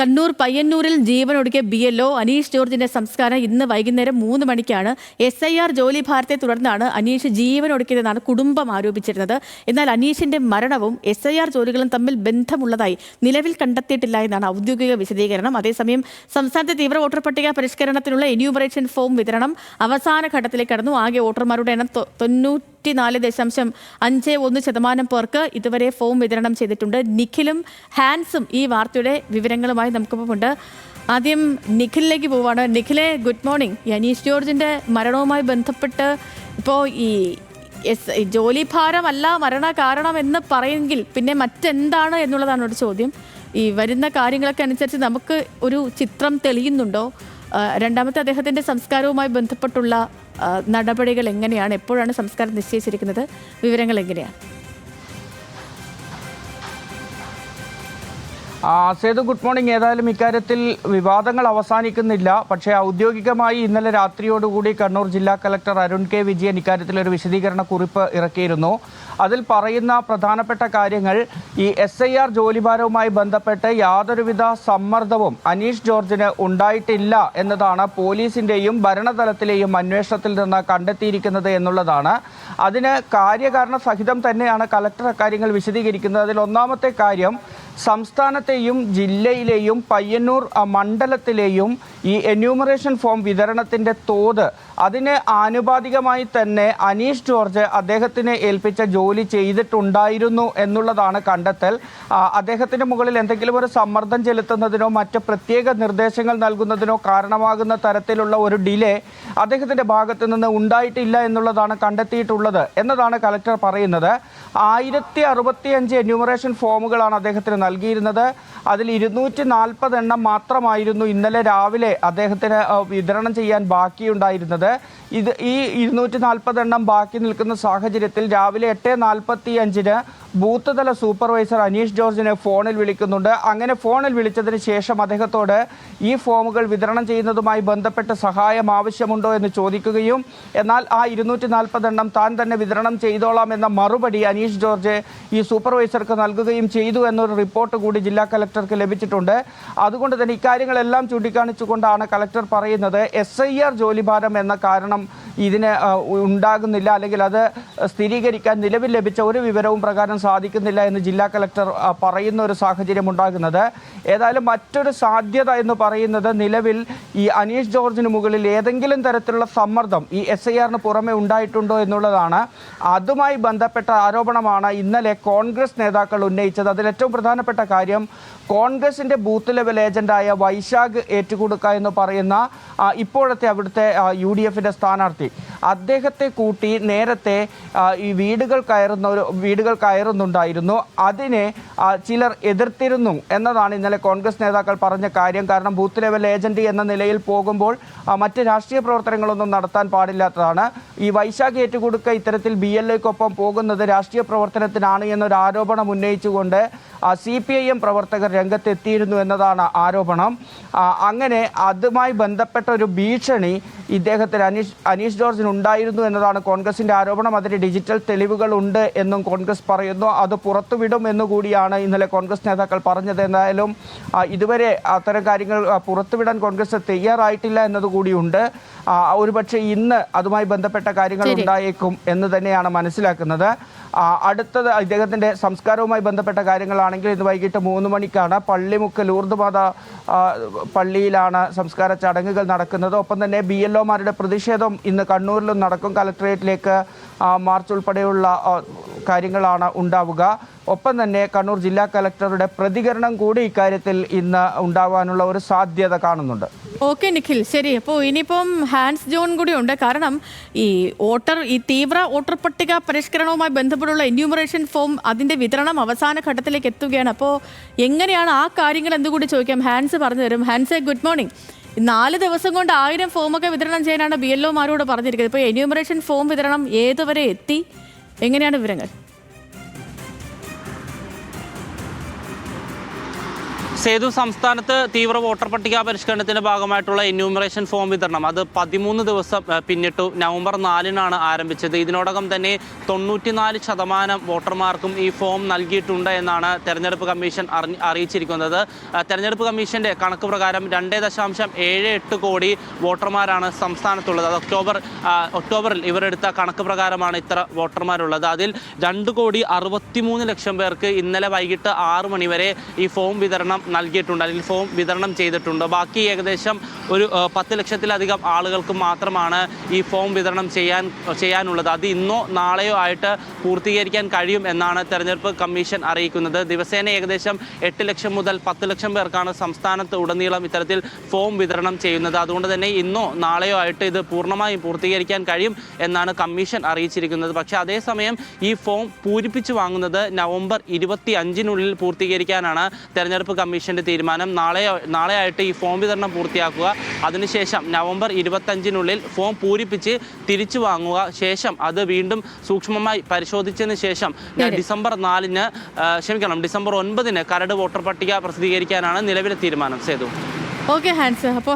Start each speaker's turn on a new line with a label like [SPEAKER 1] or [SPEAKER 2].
[SPEAKER 1] കണ്ണൂർ പയ്യന്നൂരിൽ ജീവൻ ഒടുക്കിയ ബി എൽ ഒ അനീഷ് ജോർജിന്റെ സംസ്കാരം ഇന്ന് വൈകുന്നേരം മൂന്ന് മണിക്കാണ്. എസ് ഐ ആർ ജോലി ഭാരത്തെ തുടർന്നാണ് അനീഷ് ജീവൻ ഒടുക്കിയതെന്നാണ് കുടുംബം ആരോപിച്ചിരുന്നത്. എന്നാൽ അനീഷിന്റെ മരണവും എസ് ഐ ആർ ജോലികളും തമ്മിൽ ബന്ധമുള്ളതായി നിലവിൽ കണ്ടെത്തിയിട്ടില്ല എന്നാണ് ഔദ്യോഗിക വിശദീകരണം. അതേസമയം സംസ്ഥാനത്തെ തീവ്ര വോട്ടർ പട്ടിക പരിഷ്കരണത്തിനുള്ള എന്യൂമറേഷൻ ഫോം വിതരണം അവസാന ഘട്ടത്തിലേക്ക് കടന്നു. ആകെ വോട്ടർമാരുടെ എണ്ണം തൊ- തൊണ്ണൂറ്റിനാല് ദശാംശം അഞ്ച് ഒന്ന് ശതമാനം പേർക്ക് ഇതുവരെ ഫോം വിതരണം ചെയ്തിട്ടുണ്ട്. നിഖിലും ഹാൻസും ഈ വാർത്തയുടെ വിവരങ്ങളുമായി നമുക്കിപ്പോൾ ഉണ്ട് ആദ്യം നിഖിലിലേക്ക് പോവാണ്. നിഖിലെ ഗുഡ് മോർണിംഗ്. അനീഷ് ജോർജിന്റെ മരണവുമായി ബന്ധപ്പെട്ട് ഇപ്പോൾ ഈ എസ് ജോലി ഭാരമല്ല മരണ കാരണം എന്ന് പറയുമെങ്കിൽ പിന്നെ മറ്റെന്താണ് എന്നുള്ളതാണ് ഒരു ചോദ്യം. ഈ വരുന്ന കാര്യങ്ങളൊക്കെ അനുസരിച്ച് നമുക്ക് ഒരു ചിത്രം തെളിയുന്നുണ്ടോ? രണ്ടാമത്തെ അദ്ദേഹത്തിന്റെ സംസ്കാരവുമായി ബന്ധപ്പെട്ടുള്ള നടപടികൾ എങ്ങനെയാണ്? എപ്പോഴാണ് സംസ്കാരം നിശ്ചയിച്ചിരിക്കുന്നത്? വിവരങ്ങൾ എങ്ങനെയാണ്?
[SPEAKER 2] Sethu good morning. ഏതായാലും ഇക്കാര്യത്തിൽ വിവാദങ്ങൾ അവസാനിക്കുന്നില്ല. പക്ഷേ ഔദ്യോഗികമായി ഇന്നലെ രാത്രിയോടുകൂടി കണ്ണൂർ ജില്ലാ കലക്ടർ അരുൺ കെ. വിജയൻ ഇക്കാര്യത്തിൽ ഒരു വിശദീകരണ കുറിപ്പ് ഇറക്കിയിരുന്നു. അതിൽ പറയുന്ന പ്രധാനപ്പെട്ട കാര്യങ്ങൾ ഈ എസ് ഐ ആർ ജോലിഭാരവുമായി ബന്ധപ്പെട്ട് യാതൊരുവിധ സമ്മർദ്ദവും അനീഷ് ജോർജിന് ഉണ്ടായിട്ടില്ല എന്നതാണ് പോലീസിന്റെയും ഭരണതലത്തിലെയും അന്വേഷണത്തിൽ നിന്ന് കണ്ടെത്തിയിരിക്കുന്നത് എന്നുള്ളതാണ്. അതിന് കാര്യകാരണ സഹിതം തന്നെയാണ് കലക്ടർ അക്കാര്യങ്ങൾ വിശദീകരിക്കുന്നത്. അതിൽ ഒന്നാമത്തെ കാര്യം സംസ്ഥാനത്തെയും ജില്ലയിലെയും പയ്യന്നൂർ മണ്ഡലത്തിലെയും ഈ എന്യൂമറേഷൻ ഫോം വിതരണത്തിന്റെ തോത് അതിന് ആനുപാതികമായി തന്നെ അനീഷ് ജോർജ് അദ്ദേഹത്തിനെ ഏൽപ്പിച്ച ജോലി ചെയ്തിട്ടുണ്ടായിരുന്നു എന്നുള്ളതാണ് കണ്ടെത്തൽ. അദ്ദേഹത്തിന്റെ മുകളിൽ എന്തെങ്കിലും ഒരു സമ്മർദ്ദം ചെലുത്തുന്നതിനോ മറ്റ് പ്രത്യേക നിർദ്ദേശങ്ങൾ നൽകുന്നതിനോ കാരണമാകുന്ന തരത്തിലുള്ള ഒരു ഡിലേ അദ്ദേഹത്തിന്റെ ഭാഗത്തു നിന്ന് ഉണ്ടായിട്ടില്ല എന്നുള്ളതാണ് കണ്ടെത്തിയിട്ടുള്ളത് എന്നതാണ് കലക്ടർ പറയുന്നത്. ആയിരത്തി അറുപത്തിയഞ്ച് എന്യൂമറേഷൻ ഫോമുകളാണ് അദ്ദേഹത്തിന് നൽകിയിരുന്നത്. അതിൽ ഇരുന്നൂറ്റി നാൽപ്പത് എണ്ണം മാത്രമായിരുന്നു ഇന്നലെ രാവിലെ അദ്ദേഹത്തിന് വിതരണം ചെയ്യാൻ ബാക്കിയുണ്ടായിരുന്നത്. ഇത് ഈ ഇരുന്നൂറ്റി നാൽപ്പത് എണ്ണം ബാക്കി നിൽക്കുന്ന സാഹചര്യത്തിൽ രാവിലെ എട്ട് നാൽപ്പത്തി അഞ്ചിന് ബൂത്ത് തല സൂപ്പർവൈസർ അനീഷ് ജോർജിനെ ഫോണിൽ വിളിക്കുന്നുണ്ട്. അങ്ങനെ ഫോണിൽ വിളിച്ചതിന് ശേഷം അദ്ദേഹത്തോട് ഈ ഫോമുകൾ വിതരണം ചെയ്യുന്നതുമായി ബന്ധപ്പെട്ട് സഹായം ആവശ്യമുണ്ടോ എന്ന് ചോദിക്കുകയും എന്നാൽ ആ ഇരുന്നൂറ്റി നാൽപ്പതെണ്ണം താൻ തന്നെ വിതരണം ചെയ്തോളാം എന്ന മറുപടി അനീഷ് ജോർജ് ഈ സൂപ്പർവൈസർക്ക് നൽകുകയും ചെയ്തു എന്നൊരു റിപ്പോർട്ട് കൂടി ജില്ലാ കലക്ടർക്ക് ലഭിച്ചിട്ടുണ്ട്. അതുകൊണ്ട് തന്നെ ഇക്കാര്യങ്ങളെല്ലാം ചൂണ്ടിക്കാണിച്ചുകൊണ്ടാണ് കലക്ടർ പറയുന്നത് എസ് ഐ ആർ ജോലിഭാരം എന്ന കാരണം ഇതിന് ഉണ്ടാകുന്നില്ല. അല്ലെങ്കിൽ അത് സ്ഥിരീകരിക്കാൻ നിലവിൽ ലഭിച്ച ഒരു വിവരവും പ്രകാരം സാധിക്കുന്നില്ല എന്ന് ജില്ലാ കലക്ടർ പറയുന്ന ഒരു സാഹചര്യം ഉണ്ടാകുന്നത്. ഏതായാലും മറ്റൊരു സാധ്യത എന്ന് പറയുന്നത് നിലവിൽ ഈ അനീഷ് ജോർജിന് മുകളിൽ ഏതെങ്കിലും തരത്തിലുള്ള സമ്മർദ്ദം ഈ എസ് ഐ ആറിന് പുറമെ ഉണ്ടായിട്ടുണ്ടോ എന്നുള്ളതാണ് അതുമായി ബന്ധപ്പെട്ട ആരോപണമാണ് ഇന്നലെ കോൺഗ്രസ് നേതാക്കൾ ഉന്നയിച്ചത്. അതിൽ ഏറ്റവും പ്രധാനപ്പെട്ട കാര്യം കോൺഗ്രസിന്റെ ബൂത്ത് ലെവൽ ഏജന്റായ വൈശാഖ് ഏറ്റുകൊടുക്ക എന്ന് പറയുന്ന ഇപ്പോഴത്തെ അവിടുത്തെ യു ഡി എഫിന്റെ സ്ഥാനാർത്ഥി. അദ്ദേഹത്തെ കൂട്ടി നേരത്തെ ഈ വീടുകൾ കയറുന്ന ഒരു വീടുകൾ കയറുന്നുണ്ടായിരുന്നു. അതിനെ ചിലർ എതിർത്തിരുന്നു എന്നതാണ് ഇന്നലെ കോൺഗ്രസ് നേതാക്കൾ പറഞ്ഞ കാര്യം. കാരണം ബൂത്ത് ലെവൽ ഏജന്റ് എന്ന നിലയിൽ പോകുമ്പോൾ മറ്റ് രാഷ്ട്രീയ പ്രവർത്തനങ്ങളൊന്നും നടത്താൻ പാടില്ലാത്തതാണ്. ഈ വൈശാഖ് ഏറ്റുകൊടുക്ക ഇത്തരത്തിൽ ബി എൽ എക്കൊപ്പം പോകുന്നത് രാഷ്ട്രീയ പ്രവർത്തനത്തിനാണ് എന്നൊരു ആരോപണം ഉന്നയിച്ചുകൊണ്ട് സി പി ഐ എം പ്രവർത്തകർ രംഗത്തെത്തിയിരുന്നു എന്നതാണ് ആരോപണം. അങ്ങനെ അതുമായി ബന്ധപ്പെട്ട ഒരു ഭീഷണി ഇദ്ദേഹത്തിന് അനീഷ് അനീഷ് ജോർജിന് ഉണ്ടായിരുന്നു എന്നതാണ് കോൺഗ്രസിന്റെ ആരോപണം. അതിന് ഡിജിറ്റൽ തെളിവുകൾ ഉണ്ട് എന്നും കോൺഗ്രസ് പറയുന്നു. അത് പുറത്തുവിടും എന്നുകൂടിയാണ് ഇന്നലെ കോൺഗ്രസ് നേതാക്കൾ പറഞ്ഞത്. എന്തായാലും ഇതുവരെ അത്തരം കാര്യങ്ങൾ പുറത്തുവിടാൻ കോൺഗ്രസ് തയ്യാറായിട്ടില്ല എന്നതുകൂടിയുണ്ട് ഒരുപക്ഷെ ഇന്ന് അതുമായി ബന്ധപ്പെട്ട കാര്യങ്ങൾ ഉണ്ടായേക്കും എന്ന് തന്നെയാണ് മനസ്സിലാക്കുന്നത്. അടുത്തത് ഇദ്ദേഹത്തിന്റെ സംസ്കാരവുമായി ബന്ധപ്പെട്ട കാര്യങ്ങളാണെങ്കിൽ ഇന്ന് വൈകിട്ട് മൂന്ന് മണിക്കാണ് പള്ളിമുക്ക് ലൂർദ് മാത പള്ളിയിലാണ് സംസ്കാര ചടങ്ങുകൾ നടക്കുന്നത്. ഒപ്പം തന്നെ ബി എൽ ഒമാരുടെ പ്രതിഷേധം ഇന്ന് കണ്ണൂരിലും നടക്കും. കലക്ട്രേറ്റിലേക്ക് മാർച്ച് ഉൾപ്പെടെയുള്ള കാര്യങ്ങളാണ് ഉണ്ടാവുക. ഒപ്പം തന്നെ കണ്ണൂർ ജില്ലാ കലക്ടറുടെ പ്രതികരണം കൂടി ഇക്കാര്യത്തിൽ ഇന്ന് ഉണ്ടാവാനുള്ള ഒരു സാധ്യത കാണുന്നുണ്ട്.
[SPEAKER 1] ഓക്കെ നിഖിൽ. ശരി. അപ്പോൾ ഇനിയിപ്പം ഹാൻസ് ജോൺ കൂടി ഉണ്ട്. കാരണം ഈ വോട്ടർ ഈ തീവ്ര വോട്ടർ പട്ടിക പരിഷ്കരണവുമായി ബന്ധപ്പെട്ടുള്ള എന്യൂമറേഷൻ ഫോം അതിന്റെ വിതരണം അവസാന ഘട്ടത്തിലേക്ക് എത്തുകയാണ്. അപ്പോൾ എങ്ങനെയാണ് ആ കാര്യങ്ങൾ എന്തുകൂടി ചോദിക്കാം? ഹാൻസ് പറഞ്ഞു തരും. Hans good morning. നാല് ദിവസം കൊണ്ട് ആയിരം ഫോമൊക്കെ വിതരണം ചെയ്യാനാണ് ബി എൽ ഒമാരോട് പറഞ്ഞിരിക്കുന്നത്. ഇപ്പോൾ എന്യൂമറേഷൻ ഫോം വിതരണം ഏതുവരെ എത്തി? എങ്ങനെയാണ് വിവരങ്ങൾ?
[SPEAKER 3] സേതു സംസ്ഥാനത്ത് തീവ്ര വോട്ടർ പട്ടിക പരിഷ്കരണത്തിന്റെ ഭാഗമായിട്ടുള്ള എന്യൂമറേഷൻ ഫോം വിതരണം. അത് പതിമൂന്ന് ദിവസം പിന്നിട്ടു നവംബർ നാലിനാണ് ആരംഭിച്ചത്. ഇതിനോടകം തന്നെ തൊണ്ണൂറ്റിനാല് ശതമാനം വോട്ടർമാർക്കും ഈ ഫോം നൽകിയിട്ടുണ്ട് എന്നാണ് തെരഞ്ഞെടുപ്പ് കമ്മീഷൻ അറിയിച്ചിരിക്കുന്നത്. തെരഞ്ഞെടുപ്പ് കമ്മീഷന്റെ കണക്ക് പ്രകാരം രണ്ടേ ദശാംശം ഏഴ് എട്ട് കോടി വോട്ടർമാരാണ് സംസ്ഥാനത്തുള്ളത്. അത് ഒക്ടോബർ ഒക്ടോബറിൽ ഇവരെടുത്ത കണക്ക് പ്രകാരമാണ് ഇത്ര വോട്ടർമാരുള്ളത്. അതിൽ രണ്ട് കോടി അറുപത്തിമൂന്ന് ലക്ഷം പേർക്ക് ഇന്നലെ വൈകിട്ട് ആറ് മണിവരെ ഈ ഫോം വിതരണം നൽകിയിട്ടുണ്ട് അല്ലെങ്കിൽ ഫോം വിതരണം ചെയ്തിട്ടുണ്ട്. ബാക്കി ഏകദേശം ഒരു പത്ത് ലക്ഷത്തിലധികം ആളുകൾക്ക് മാത്രമാണ് ഈ ഫോം വിതരണം ചെയ്യാൻ ചെയ്യാനുള്ളത്. അത് ഇന്നോ നാളെയോ ആയിട്ട് പൂർത്തീകരിക്കാൻ കഴിയും എന്നാണ് തെരഞ്ഞെടുപ്പ് കമ്മീഷൻ അറിയിക്കുന്നത്. ദിവസേന ഏകദേശം എട്ട് ലക്ഷം മുതൽ പത്ത് ലക്ഷം പേർക്കാണ് സംസ്ഥാനത്ത് ഉടനീളം ഇത്തരത്തിൽ ഫോം വിതരണം ചെയ്യുന്നത്. അതുകൊണ്ട് തന്നെ ഇന്നോ നാളെയോ ആയിട്ട് ഇത് പൂർണമായും പൂർത്തീകരിക്കാൻ കഴിയും എന്നാണ് കമ്മീഷൻ അറിയിച്ചിരിക്കുന്നത്. പക്ഷേ അതേസമയം ഈ ഫോം പൂരിപ്പിച്ച് വാങ്ങുന്നത് നവംബർ ഇരുപത്തി അഞ്ചിനുള്ളിൽ പൂർത്തീകരിക്കാനാണ് തെരഞ്ഞെടുപ്പ് കമ്മീഷന്റെ തീരുമാനം നാളെ നാളെ ആയിട്ട് ഈ ഫോം വിതരണം പൂർത്തിയാക്കുക. അതിനുശേഷം നവംബർ ഇരുപത്തഞ്ചിനുള്ളിൽ ഫോം പൂരിപ്പിച്ച് തിരിച്ചു വാങ്ങുക. ശേഷം അത് വീണ്ടും സൂക്ഷ്മമായി പരിശോധിച്ചതിന് ശേഷം ഡിസംബർ നാലിന് ക്ഷമിക്കണം ഡിസംബർ ഒൻപതിന് കരട് വോട്ടർ പട്ടിക പ്രസിദ്ധീകരിക്കാനാണ് നിലവിലെ തീരുമാനം. സേതു.
[SPEAKER 1] ഓക്കെ ഹാൻസ് അപ്പോൾ